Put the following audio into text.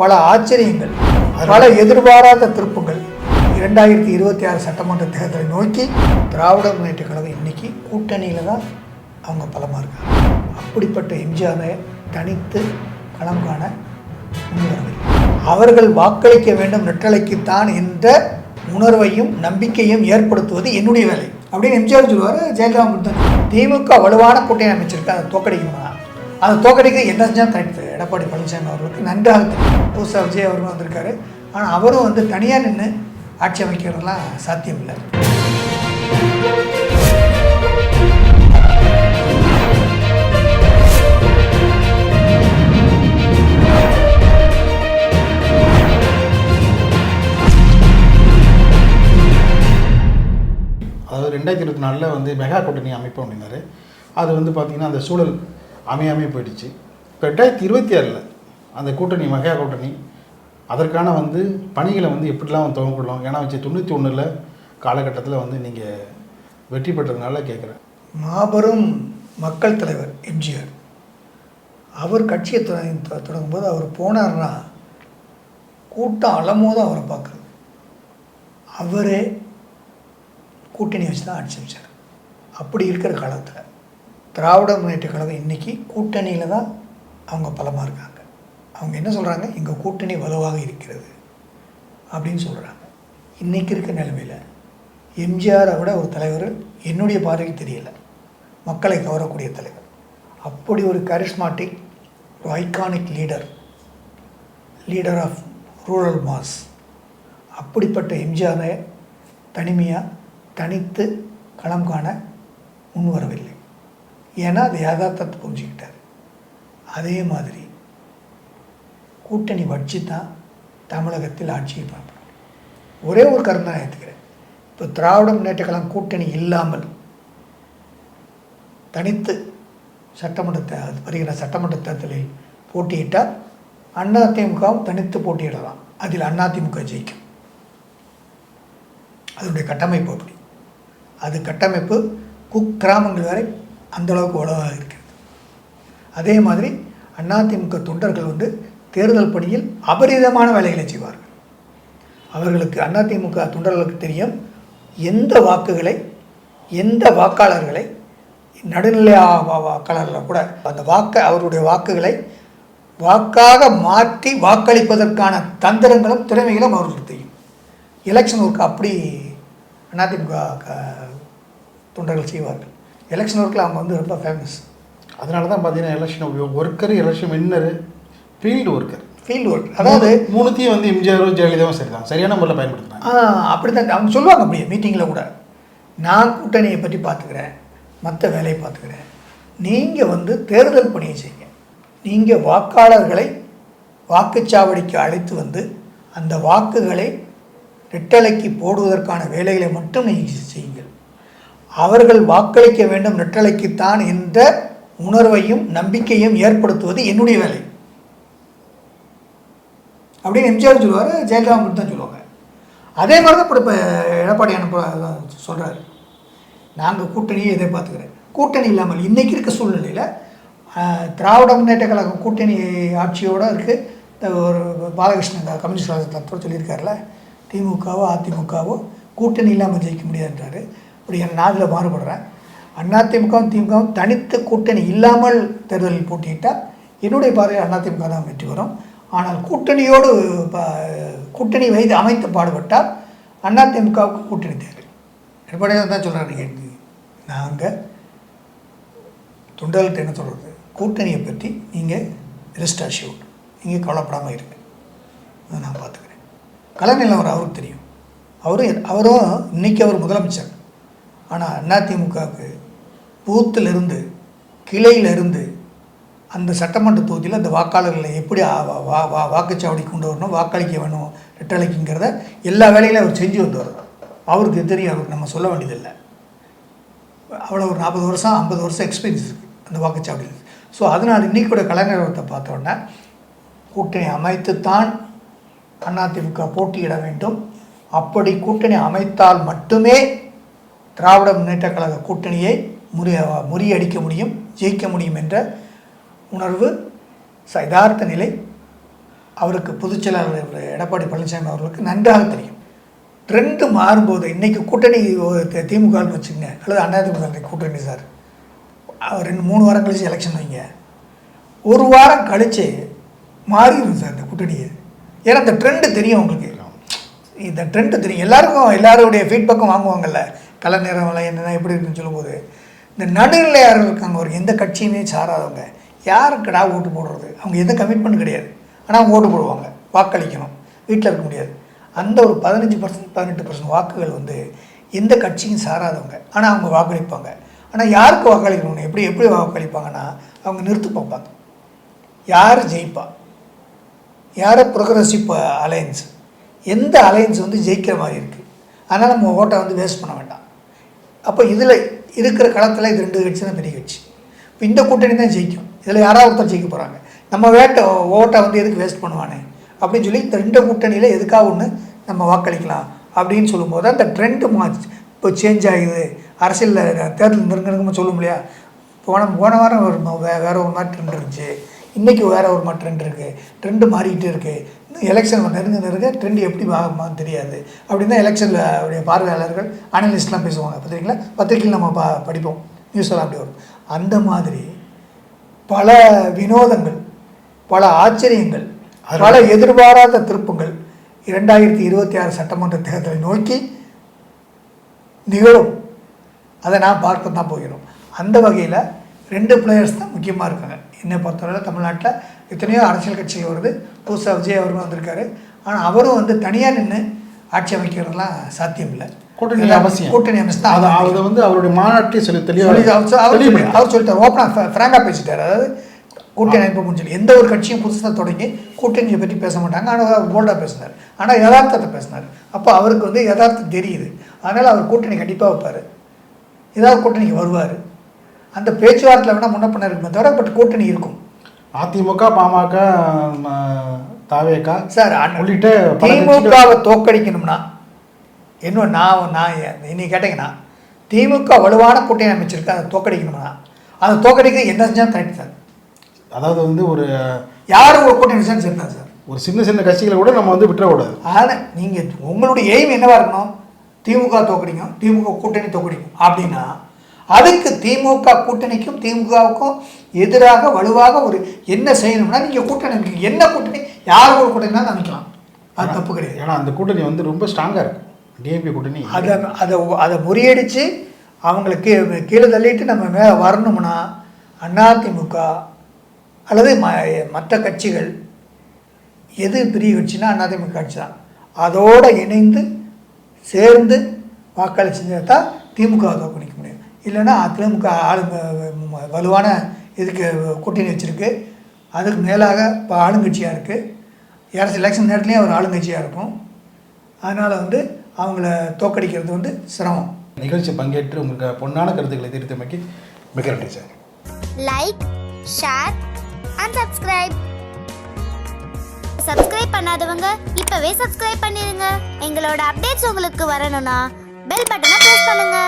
பல ஆச்சரியங்கள் பல எதிர்பாராத திருப்பங்கள். இரண்டாயிரத்தி இருபத்தி ஆறு சட்டமன்ற தேர்தலை நோக்கி திராவிட முன்னேற்ற கழகம் இன்னைக்கு கூட்டணியில் தான் அவங்க பலமாக இருக்காங்க. அப்படிப்பட்ட எம்ஜிஆரை தனித்து களம் காண முன்வரவில்லை. அவர்கள் வாக்களிக்க வேண்டும் நெற்றலைக்குத்தான் என்ற உணர்வையும் நம்பிக்கையும் ஏற்படுத்துவது என்னுடைய வேலை. அப்படின்னு எம்ஜிஆர் சொல்லுவார் ஜெயலலிதா திமுக வலுவான கூட்டணி அமைச்சிருக்கு அதை தோக்கடிக்கணும்னா அதை தோக்கடிக்க என்ன செஞ்சால் கரெக்ட் எடப்பாடி பழனிசாமி அவர்களுக்கு நன்றாக தெரியும். புதுசாக விஜய் அவரும் வந்திருக்காரு. ஆனால் அவரும் வந்து தனியாக நின்று ஆட்சி அமைக்கிறதுலாம் சாத்தியம் இல்லை அதாவது ரெண்டாயிரத்தி இருபத்தி நாலில் வந்து மெகா கூட்டணி அமைப்போம் அப்படின்னாரு. அது வந்து பார்த்திங்கன்னா அந்த சூழல் அமையாமே போயிடுச்சு. இப்போ ரெண்டாயிரத்தி இருபத்தி ஆறில் அந்த கூட்டணி மகையா கூட்டணி அதற்கான வந்து பணிகளை வந்து எப்படிலாம் துவங்கலாம் ஏன்னா வச்சு தொண்ணூற்றி ஒன்றில் காலகட்டத்தில் வந்து நீங்கள் வெற்றி பெற்றதுனால கேட்குறேன் மாபெரும் மக்கள் தலைவர் எம்ஜிஆர். அவர் கட்சியை தொடங்கி தொ- தொடங்கும்போது அவர் போனார்னா கூட்டம் அலமோதும் அவரை பார்க்குறது. அவரே கூட்டணி வச்சு தான் அடிச்சு வச்சார் அப்படி இருக்கிற காலத்தில். திராவிட முன்னேற்ற கழகம் இன்றைக்கி கூட்டணியில் தான் அவங்க பலமாக இருக்காங்க. அவங்க என்ன சொல்கிறாங்க எங்கள் கூட்டணி வலுவாக இருக்கிறது அப்படின்னு சொல்கிறாங்க இன்றைக்கி இருக்க நிலைமையில் எம்ஜிஆரை விட ஒரு தலைவர் என்னுடைய பார்வைக்கு தெரியல. மக்களை கவரக்கூடிய தலைவர். அப்படி ஒரு கரிஸ்மாட்டிக் ஒரு iconic leader leader of rural mass அப்படிப்பட்ட எம்ஜிஆரை தனிமையாக தனித்து களம் காண முன்வரவில்லை. ஏன்னா அது யதார்த்தத்தை புரிஞ்சுக்கிட்டார். அதே மாதிரி கூட்டணி வச்சு தான் தமிழகத்தில் ஆட்சியை பார்ப்போம் ஒரே ஒரு கருத்து நான் ஏற்றுக்கிறேன் இப்போ திராவிட முன்னேற்ற கழகம் கூட்டணி இல்லாமல் தனித்து சட்டமன்றத்தை வருகிற சட்டமன்ற தேர்தலில் போட்டியிட்டால் அதிமுகவும் தனித்து போட்டியிடலாம். அதில் அதிமுக ஜெயிக்கும். அதனுடைய கட்டமைப்பு அப்படி. அது கட்டமைப்பு குக்கிராமங்கள் வரை அந்த அளவுக்கு உலகாக இருக்கிறது. அதே மாதிரி அதிமுக தொண்டர்கள் வந்து தேர்தல் பணியில் அபரிதமான வேலைகளை செய்வார்கள். அவர்களுக்கு அதிமுக தொண்டர்களுக்கு தெரியும் எந்த வாக்குகளை எந்த வாக்காளர்களை நடுநிலை வா- கூட அந்த வாக்கை அவருடைய வாக்குகளை வாக்காக மாற்றி வாக்களிப்பதற்கான தந்திரங்களும் திறமைகளும் அவர்களுக்கு தெரியும். எலெக்ஷன் ஒர்க் அப்படி அதிமுக க- தொண்டர்கள் செய்வார்கள். எலெக்ஷன் ஒர்க்கில் அவங்க வந்து ரொம்ப ஃபேமஸ் அதனால தான் பார்த்தீங்கன்னா election worker election winner field worker field work அதாவது மூணுத்தையும் வந்து எம்ஜிஆரும் ஜெயலலிதாவும் சரிதான். சரியான முறையில் பயன்படுத்தினாங்க அப்படி தான் அவங்க சொல்லுவாங்க அப்படியே மீட்டிங்கில் கூட. நான் கூட்டணியை பற்றி பார்த்துக்கிறேன் மற்ற வேலையை பார்த்துக்கிறேன். நீங்கள் வந்து தேர்தல் பணியை செய்யுங்க. நீங்கள் வாக்காளர்களை வாக்குச்சாவடிக்கு அழைத்து வந்து அந்த வாக்குகளை ரெட்டலைக்கு போடுவதற்கான வேலைகளை மட்டும் நீங்கள் செய்யுங்கள் அவர்கள் வாக்களிக்க வேண்டும் நெற்றலைக்குத்தான் என்ற உணர்வையும் நம்பிக்கையும் ஏற்படுத்துவது என்னுடைய வேலை. அப்படின்னு எம்ஜிஆர் சொல்லுவார் ஜெயலலிதா மட்டும் தான் சொல்லுவாங்க. அதே மாதிரி தான் இப்போ இப்போ எடப்பாடி அனுப்ப சொல்கிறாரு நாங்கள் கூட்டணியை எதிர்பார்த்துக்கிறேன். கூட்டணி இல்லாமல் இன்றைக்கி இருக்க சூழ்நிலையில் திராவிட முன்னேற்ற கழகம் கூட்டணி ஆட்சியோடு இருக்குது இந்த ஒரு பாலகிருஷ்ணன் கம்யூனிஸ்ட் கழகத்தில் சொல்லியிருக்காருல திமுகவோ அதிமுகவோ கூட்டணி இல்லாமல் ஜெயிக்க முடியாதுன்றாரு. அப்படி என் நாதில் மாறுபடுறேன் அதிமுகவும் திமுகவும் தனித்த கூட்டணி இல்லாமல் தேர்தலில் போட்டியிட்டால் என்னுடைய பார்வையில் அதிமுக தான் வெற்றி வரும் ஆனால் கூட்டணியோடு ப- கூட்டணி வைத்து அமைத்து பாடுபட்டால் அதிமுகவுக்கு கூட்டணி தேவை. எடப்பாடியார் தான் சொல்கிறாரு நாங்கள் தொண்டர்கள்ட்ட என்ன சொல்கிறது கூட்டணியை பற்றி நீங்கள் ரெஸ்ட் அஷ்யூர்ட் நீங்கள் கவலைப்படாமல் இருங்க. அதை நான் பார்த்துக்கிறேன். கலைஞர் அவர் அவருக்கு தெரியும். அவரும் அவரும் இன்னைக்கு அவர் முதலமைச்சர். ஆனால் அதிமுகவுக்கு பூத்திலிருந்து கிளையிலிருந்து அந்த சட்டமன்ற தொகுதியில் அந்த வாக்காளர்களை எப்படி வா- வா- வாக்குச்சாவடி கொண்டு வரணும் வாக்களிக்க வேணும் ரெட்டலைக்குங்கிறத எல்லா வேலைகளையும் அவர் செஞ்சு வந்தவர். அவருக்கு தெரியும் அவருக்கு நம்ம சொல்ல வேண்டியதில்லை. அவ்வளோ ஒரு நாற்பது வருஷம் ஐம்பது வருஷம் எக்ஸ்பீரியன்ஸ் இருக்குது அந்த வாக்குச்சாவடியில். ஸோ அதனால் இன்னைக்கு கூட கலைஞரத்தை பார்த்தோன்னே கூட்டணி அமைத்துத்தான் அதிமுக போட்டியிட வேண்டும். அப்படி கூட்டணி அமைத்தால் மட்டுமே திராவிட முன்னேற்ற கழக கூட்டணியை முறிய முறியடிக்க முடியும் ஜெயிக்க முடியும் என்ற உணர்வு யதார்த்த நிலை. அவருக்கு பொதுச்செயலாளர் எடப்பாடி பழனிசாமி அவர்களுக்கு நன்றாக தெரியும். ட்ரெண்டு மாறும்போது இன்றைக்கி கூட்டணி திமுகன்னு வச்சுங்க அல்லது அதிமுக கூட்டணி சார். ரெண்டு மூணு வாரம் கழிச்சு எலெக்ஷன் வைங்க. ஒரு வாரம் கழித்து மாறிடும் சார் இந்த கூட்டணியை. ஏன்னா இந்த ட்ரெண்டு தெரியும் உங்களுக்கு. இந்த ட்ரெண்டு தெரியும். எல்லாருக்கும் எல்லாருடைய ஃபீட்பேக்கும் வாங்குவாங்கல்ல. கலர் நிறவெல்லாம் என்னென்ன எப்படி இருக்குன்னு சொல்லும்போது இந்த நடுநிலையாளர்கள் இருக்காங்க ஒரு எந்த கட்சியுமே சாராதவங்க. யாருக்குடா ஓட்டு போடுறது? அவங்க எந்த கமிட்மெண்ட் கிடையாது. ஆனால் அவங்க ஓட்டு போடுவாங்க வாக்களிக்கணும். வீட்டில் இருக்க முடியாது. அந்த ஒரு பதினஞ்சு பர்சன்ட் பதினெட்டு பர்சன்ட் வாக்குகள் வந்து எந்த கட்சியும் சாராதவங்க. ஆனால் அவங்க வாக்களிப்பாங்க. ஆனால் யாருக்கு வாக்களிக்கணும் எப்படி எப்படி வாக்களிப்பாங்கன்னா அவங்க நிறுத்து பார்ப்பாங்க யார் ஜெயிப்பா? யாரை ப்ரோக்ரஸிவ் அலையன்ஸ் எந்த அலையன்ஸ் வந்து ஜெயிக்கிற மாதிரி இருக்குது அதனால் நம்ம ஓட்டை வந்து வேஸ்ட் பண்ண வேண்டாம். அப்போ இதில் இருக்கிற களத்தில் இது ரெண்டு கட்சி தான் பெரிய கட்சி. இப்போ இந்த கூட்டணி தான் ஜெயிக்கும். இதில் யாராவது ஒருத்தர் ஜெயிக்க போகிறாங்க நம்ம வேட்டை ஓட்டை வந்து எதுக்கு வேஸ்ட் பண்ணுவானே? அப்படின்னு சொல்லி இந்த ரெண்டு கூட்டணியில் எதுக்காக ஒன்று நம்ம வாக்களிக்கலாம் அப்படின்னு சொல்லும்போது அந்த ட்ரெண்டு மா இப்போ சேஞ்ச் ஆகுது. அரசியலில் தேர்தல் நெருங்க சொல்லும் இல்லையா? போன போன வாரம் ஒரு வே வேற ஒரு மாதிரி ட்ரெண்ட் இருந்துச்சு. இன்றைக்கி வேற ஒரு மாதிரி ட்ரெண்ட் இருக்குது ட்ரெண்டு மாறிக்கிட்டே இருக்குது எலெக்ஷன் நெருங்க நெருங்க ட்ரெண்ட் எப்படி ஆகுமான்னு தெரியாது. அப்படின்னு தான் எலெக்ஷனில் உடைய பார்வையாளர்கள் அனலிஸ்ட்லாம் பேசுவாங்க. பார்த்தீங்களா பத்திரிக்கையில் நம்ம பா படிப்போம். நியூஸ் எல்லாம் அப்படி வரும். அந்த மாதிரி பல வினோதங்கள் பல ஆச்சரியங்கள் பல எதிர்பாராத திருப்பங்கள் இரண்டாயிரத்தி இருபத்தி ஆறு சட்டமன்ற தேர்தலை நோக்கி நிகழும். அதை நான் பார்க்க தான் போகிறோம். அந்த வகையில் ரெண்டு பிளேயர்ஸ் தான் முக்கியமாக இருக்காங்க. என்னை பொறுத்தவரை தமிழ்நாட்டில் எத்தனையோ அரசியல் கட்சிகள் வருது. புதுசாக விஜய் அவரும் வந்திருக்காரு. ஆனால் அவரும் வந்து தனியாக நின்று ஆட்சி அமைக்கிறதுலாம் சாத்தியம் இல்லை கூட்டணி அவசியம். கூட்டணி அமைச்சு தான் அது வந்து அவருடைய மாநாட்டிலே சொல்லி சொல்லி அவர் சொல்லிட்டார். ஓப்பனாக ஃப்ராங்காக பேசிட்டார். அதாவது கூட்டணி அமைப்பு சொல்லி. எந்த ஒரு கட்சியும் புதுசாக தொடங்கி கூட்டணியை பற்றி பேச மாட்டாங்க. ஆனால் போல்டாக பேசினார். ஆனால் யதார்த்தத்தை பேசினார். அப்போ அவருக்கு வந்து யதார்த்தம் தெரியுது. அதனால் அவர் கூட்டணி கண்டிப்பாக வைப்பார். ஏதாவது கூட்டணிக்கு வருவார். அந்த பேச்சுவார்த்தையில் வேணால் முன்ன பண்ண இருக்குமே தவிர பட் கூட்டணி இருக்கும். அதிமுக பாமக ம, தாவேகா சார் உள்ளிட்ட திமுகவை தோக்கடிக்கணும்னா இன்னும் நான் நான் நீ கேட்டீங்கன்னா திமுக வலுவான கூட்டணி அமைச்சிருக்கு அதை தோக்கடிக்கணும்னா அதை தோக்கடிக்க என்ன செஞ்சாலும் கரெக்ட் சார். அதாவது வந்து ஒரு யாரும் ஒரு கூட்டணி வச்சாலும் சரி தான் சார். ஒரு சின்ன சின்ன கட்சிகளை கூட நம்ம வந்து விட்டுறக்கூடாது ஆனால் நீங்கள் உங்களுடைய எய்ம் என்னவா இருக்கணும்? திமுக தோக்கடிக்கும் திமுக கூட்டணி தோக்கடிக்கும் அப்படின்னா அதுக்கு திமுக கூட்டணிக்கும் திமுகவுக்கும் எதிராக வலுவாக ஒரு என்ன செய்யணும்னா நீங்கள் கூட்டணி. என்ன கூட்டணி? யார் ஒரு கூட்டணினாலும் அமைக்கலாம் அது தப்பு கிடையாது. ஏன்னா அந்த கூட்டணி வந்து ரொம்ப ஸ்ட்ராங்காக இருக்கும். டிஎம்பி கூட்டணி. அதை அதை அதை முறியடித்து அவங்களுக்கு கீழே தள்ளிட்டு நம்ம மே வரணும்னா அதிமுக அல்லது ம மற்ற கட்சிகள் எது பெரிய கட்சினா அதிமுக கட்சி தான். அதோடு இணைந்து சேர்ந்து வாக்களி செஞ்சால் தான் திமுக தோக்கணிக்க முடியும் இல்லைன்னா திமுக ஆளு வலுவான இதுக்கு கூட்டணி வச்சுருக்கு. அதுக்கு மேலாக இப்போ ஆளுங்கட்சியாக இருக்குது அரசு எலெக்ஷன் நேரத்துலேயும் அவர் ஆளுங்கட்சியாக இருக்கும். அதனால் வந்து அவங்கள தோக்கடிக்கிறது வந்து சிரமம். நிகழ்ச்சி பங்கேற்று உங்களுக்கு பொன்னான கருத்துக்களை தெரிவித்தமைக்கு மிக நன்றி sir. Like share and subscribe subscribe பண்ணாதவங்க இப்பவே சப்ஸ்கிரைப் பண்ணிருங்க. எங்களோட அப்டேட்ஸ் உங்களுக்கு வரணும்னா பெல் பட்டனை பிரஸ் பண்ணுங்க.